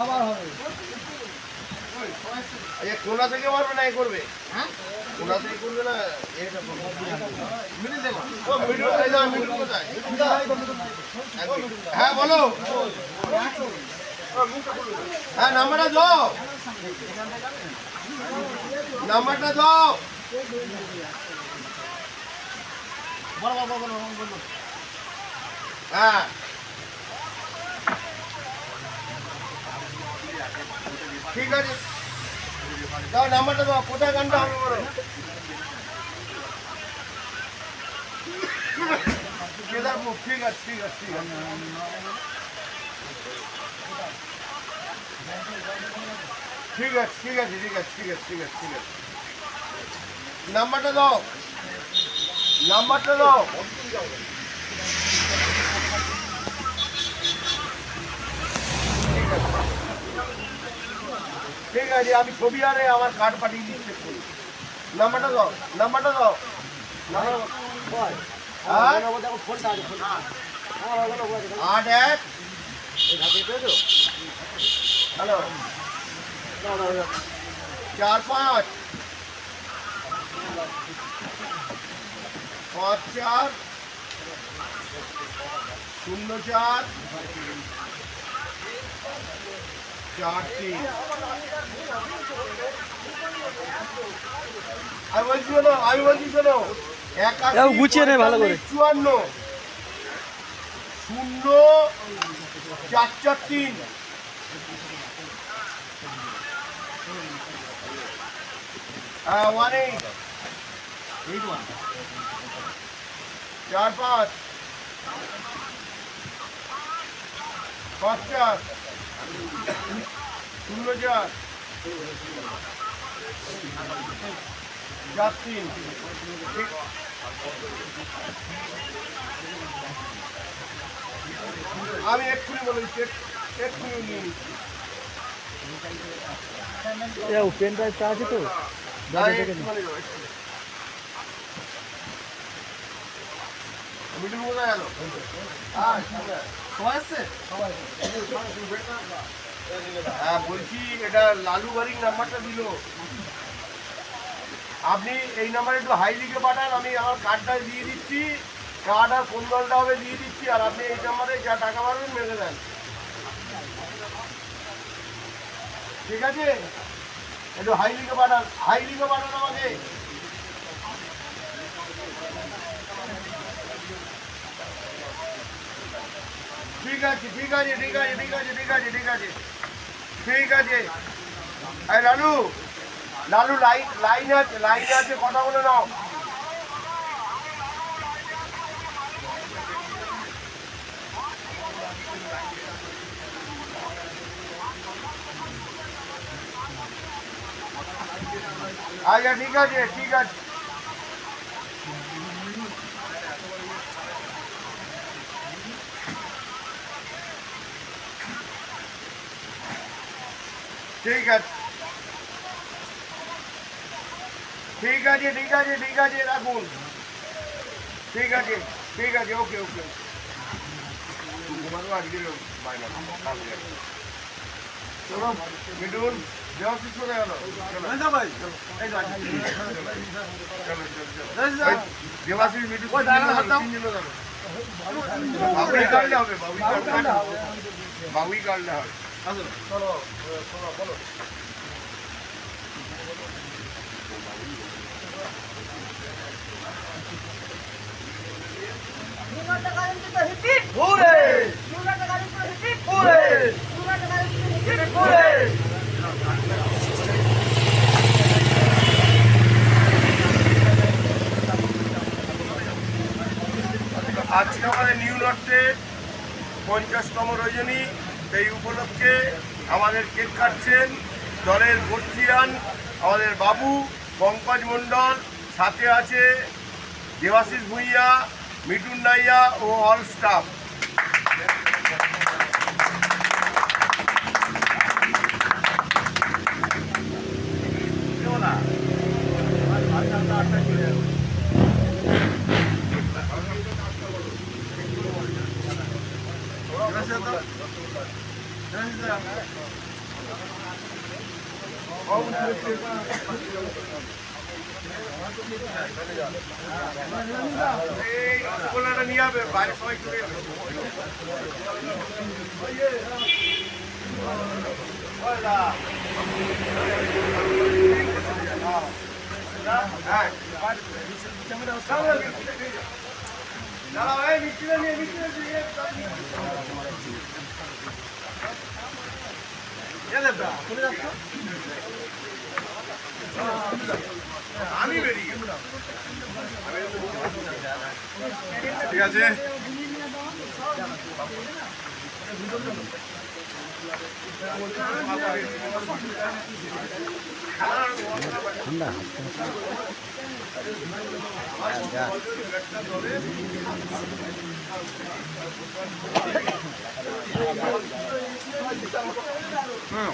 আবার হবে। আচ্ছা কোনা থেকে মারবে না এ করবে? হ্যাঁ? কোনা থেকে করবে না এটা মিডিল থেকে ও মিডিল এই দাও মিডিল কোথায় হ্যাঁ বলো। হ্যাঁ নাম্বারটা দাও। নাম্বারটা দাও। বলো বলো বলো বলো বলো। হ্যাঁ। ঠিক আছে। দাও নাম্বারটা দাও, কোথায় গানটা? হবে বলো ঠিক আছে ঠিক আছে ঠিক আছে। ঠিক আছে ঠিক আছে ঠিক আছে ঠিক আছে ঠিক আছে নাম্বারটা দাও। নাম্বারটা দাও। ঠিক আছে ठीक है जी अभी छवि आ रहे हैं कार्ड पाठी दी चेक कर नंबर दो नंबर दो शून्य चार চার আমি বলছি শোনো আমি বলছি শোনো একাশি গুছিয়ে নে ভালো করে। চুয়ান্ন শূন্য চার চার তিন। হ্যাঁ ওয়ান এইট এইট ওয়ান চার পাঁচ। পাঁচ চার আমি এক্ষুনি বলে দিচ্ছি এক- এক্ষুনি নিয়ে নিচ্ছি পেন ড্রাইভটা আছে তো? হ্যাঁ বলছি এটা লালু বাড়ির নাম্বারটা দিল আপনি এই নাম্বারে একটু হাই লিখে পাঠান আমি আমার কার্ডটা দিয়ে দিচ্ছি কার্ড আর কোন দলটা হবে দিয়ে দিচ্ছি আর আপনি এই নাম্বারে যা টাকা পারবেন মেরে দেন ঠিক আছে? একটু হাই লিখে পাঠান। হাই লিখে পাঠান আমাকে। ঠিক আছে ঠিক আছে ঠিক আছে ঠিক আছে ঠিক আছে ঠিক আছে। ঠিক আছে। এই লালু লালু, লাইন লাইন আছে লাইন আছে, কথা বলে নাও। আচ্ছা ঠিক আছে ঠিক আছে। ঠিক আছে। ঠিক আছে ঠিক আছে ঠিক আছে রাখুন। ঠিক আছে ঠিক আছে ওকে ওকে আজকে করে গেল দেবাশিস মিঠুন বাবুই কাটলে হবে বাবুই কাটলে হবে। বাবুই কাটলে হবে। চলো শোনো বলো। আজকে আমাদের নিউ নর্থে পঞ্চাশতম রজনী এই উপলক্ষে আমাদের কেক কাটছেন দলের বর্ষিয়ান আমাদের বাবু, পঙ্কজ মণ্ডল, সাথে আছে দেবাশিস ভুইয়া মিটুন নাইয়া ও অল স্টাফ। নিয়ে যাবে বাইরে সবাই চলে হ্যাঁ দাঁড়াও এই মিষ্টিটা নিয়ে মিষ্টিটা নিয়ে আমি বেরিয়ে ঠিক আছে। ঠান্ডা হুম